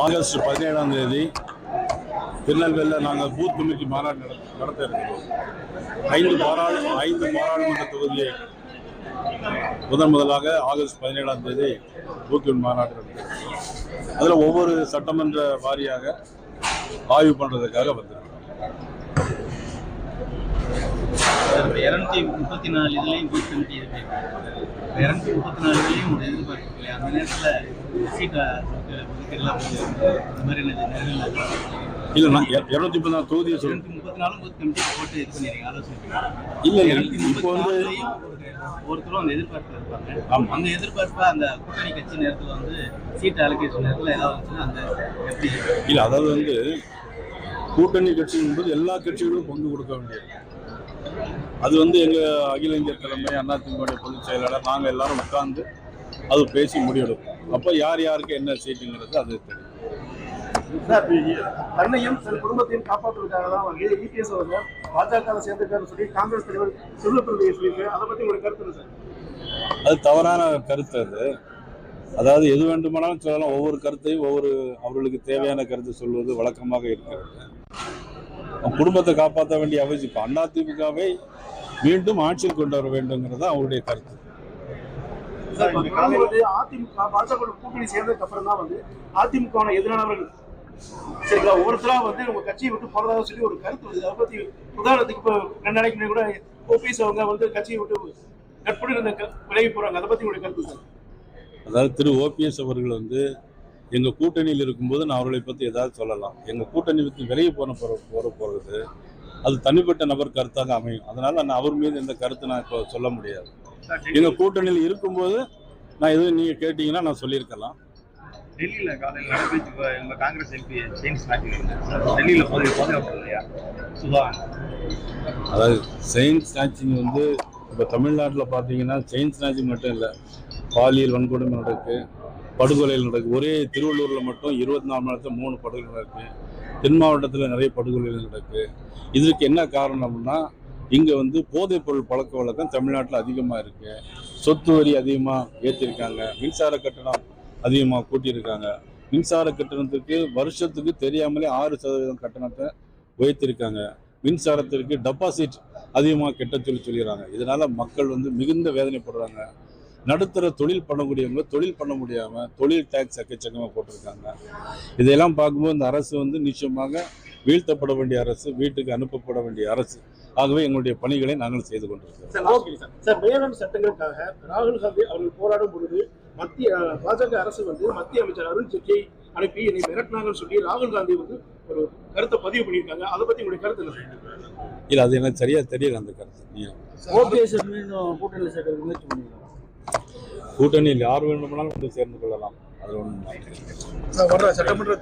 August பதினேழாம் தேதி திருநெல்வேலியில் நாங்கள் பூத் கமிட்டி மாநாடு நட- நடத்த இருக்கிறோம். ஐந்து பாராளு ஐந்து பாராளுமன்ற தொகுதியை முதன் முதலாக ஆகஸ்ட் பதினேழாம் தேதி பூத் கமிட்டி மாநாடு நடத்திருக்கிறோம் அதில் ஒவ்வொரு சட்டமன்ற வாரியாக ஆய்வு பண்ணுறதுக்காக வந்திருக்கோம் இரநூத்தி முப்பத்தி நாலு இதுலேயும் பூத் கமிட்டி இருக்கு இரநூத்தி முப்பத்தி நாலு இதுலேயும் ஒரு எதிர்பார்ப்பு அந்த நேரத்தில் சீட்டை ஒதுக்கீடுலாம்? இந்த மாதிரி நேரங்கள் இல்லை நான் இரநூத்தி முப்பத்தி நாலு தொகுதியை இரநூத்தி முப்பத்தி நாலும் பூத் கமிட்டி போட்டு இது பண்ணிடுறீங்க ஆலோசனை இல்லை இப்போ வந்து ஒருத்தரும் அந்த எதிர்பார்ப்பு இருப்பாங்க. அந்த எதிர்பார்ப்பை அந்த கூட்டணி கட்சி நேரத்தில் வந்து சீட் அலோகேஷன் நேரத்தில் ஏதாவது வந்துச்சுன்னா அந்த எப்படி இல்லை அதாவது வந்து கூட்டணி கட்சி என்பது எல்லா கட்சிகளும் பங்கு கொடுக்க வேண்டியது. அது வந்து எங்க அகில இந்திய தலைமை அதிமுக பொதுச் செயலாளர் நாங்கள் எல்லாரும் உட்கார்ந்து அது பேசி முடிவெடுப்போம். அப்போ யார் யாருக்கு என்ன சீட்டுங்கிறது அது தெரியும். தன்னையும் தன் குடும்பத்தையும் காப்பாற்றுவதற்காக தான் அவர் இபிஎஸ் அவர்கள் பாஜக சேர்ந்திருக்காருன்னு சொல்லி காங்கிரஸ் தலைவர் சிவபிரதியை சொல்லியிருக்காரு. அதை பத்தி ஒரு கருத்து என்ன சார்? அது தவறான கருத்து அது. அதாவது எது வேண்டுமானாலும் சொல்லலாம். ஒவ்வொரு கருத்தையும் ஒவ்வொரு அவர்களுக்கு தேவையான கருத்து சொல்வது வழக்கமாக இருக்கிறது. குடும்பத்தை காப்பாற்ற வேண்டிய அவசியம் இப்போ அதிமுகவை மீண்டும் ஆட்சியில் கொண்டு வர வேண்டுங்கிறது அவருடைய கருத்து. அதிமுக பாஜக கூட்டணி சேர்ந்ததுக்கு அப்புறம் தான் வந்து அதிமுக எதிரானவர்கள் சரிங்களா? ஒவ்வொருத்தரா வந்து உங்க கட்சியை விட்டு போறதாக சொல்லி ஒரு கருத்து வருது. அதை பத்தி உதாரணத்துக்கு இப்போ ரெண்டு நாளைக்கு முன்னாடி கூட ஓபிஎஸ் அவங்க வந்து கட்சியை விட்டு நட்புடன் விலகி போறாங்க. அதை பத்தி உங்களுடைய கருத்து சார் அதாவது திரு ஓபிஎஸ் அவர்கள் வந்து எங்கள் கூட்டணியில் இருக்கும்போது நான் அவர்களை பற்றி ஏதாவது சொல்லலாம். எங்கள் கூட்டணி விட்டு விலகி போன போகிற போகிற போகிறது அது தனிப்பட்ட நபர் கருத்தாக அமையும். அதனால் நான் அவர் மீது எந்த கருத்து நான் இப்போ சொல்ல முடியாது. எங்கள் கூட்டணியில் இருக்கும்போது நான் எதுவும் நீங்கள் கேட்டிங்கன்னா நான் சொல்லியிருக்கலாம். டெல்லியில காலையில் நடைபெற்று எங்க காங்கிரஸ் எம்பி செயின்ஸ் நாட்டிங்க டெல்லியில போதை பாதுகாப்பு இல்லையா? சுதா அதாவது செயின் ஸ்நாச்சிங் வந்து இப்போ தமிழ்நாட்டில் பார்த்தீங்கன்னா செயின் ஸ்நாச்சிங் மட்டும் இல்லை பாலியல் வன்கொடுமை நடக்கு படுகொலைகள் நடக்குது. ஒரே திருவள்ளூரில் மட்டும் இருபத்தி நாலு மணி நேரத்தில் மூணு படுகொலை நடக்குது. தென் மாவட்டத்தில் நிறைய படுகொலைகள் நடக்குது. இதற்கு என்ன காரணம்னா இங்கே வந்து போதைப் பொருள் பழக்க வழக்கம் தமிழ்நாட்டில் அதிகமாக இருக்குது சொத்து வரி அதிகமாக ஏற்றிருக்காங்க மின்சார கட்டணம் அதிகமாக கூட்டியிருக்காங்க. மின்சார கட்டணத்துக்கு வருஷத்துக்கு தெரியாமலே ஆறு சதவீதம் கட்டணத்தை உயர்த்திருக்காங்க. மின்சாரத்திற்கு டெபாசிட் அதிகமாக கெட்ட சொல்லி சொல்லிடுறாங்க. இதனால் மக்கள் வந்து மிகுந்த வேதனைப்படுறாங்க. நடுத்தர தொழில் பண்ணக்கூடியவங்க தொழில் பண்ண முடியாம தொழில் டேக்ஸ் எக்கச்சக்கமாக போட்டிருக்காங்க. இதையெல்லாம் பார்க்கும்போது இந்த அரசு வந்து நிச்சயமாக வீழ்த்தப்பட வேண்டிய அரசு வீட்டுக்கு அனுப்பப்பட வேண்டிய அரசு. ஆகவே எங்களுடைய பணிகளை நாங்கள் செய்து கொண்டிருக்கிறோம். Sir okay sir. சார் வேளாண் சட்டங்களுக்காக ராகுல் காந்தி அவர்கள் போராடும் பொழுது மத்திய பாஜக அரசு வந்து மத்திய அமைச்சர் அருண் ஜெட்லியை அனுப்பி என்னை மிரட்டினாங்கன்னு சொல்லி ராகுல் காந்தி வந்து ஒரு கருத்தை பதிவு பண்ணியிருக்காங்க. அதை பத்தி உங்களுடைய கருத்து என்ன இல்லை அது எனக்கு சரியா தெரியல அந்த கருத்து. ஓபிஎஸ் மீண்டும் கூட்டணியில் சேர்க்க முயற்சி பண்ணிருக்காங்க. கூட்டணியில் யார் வேண்டுமானாலும் வந்து சேர்ந்து கொள்ளலாம். அது ஒன்று சட்டமன்ற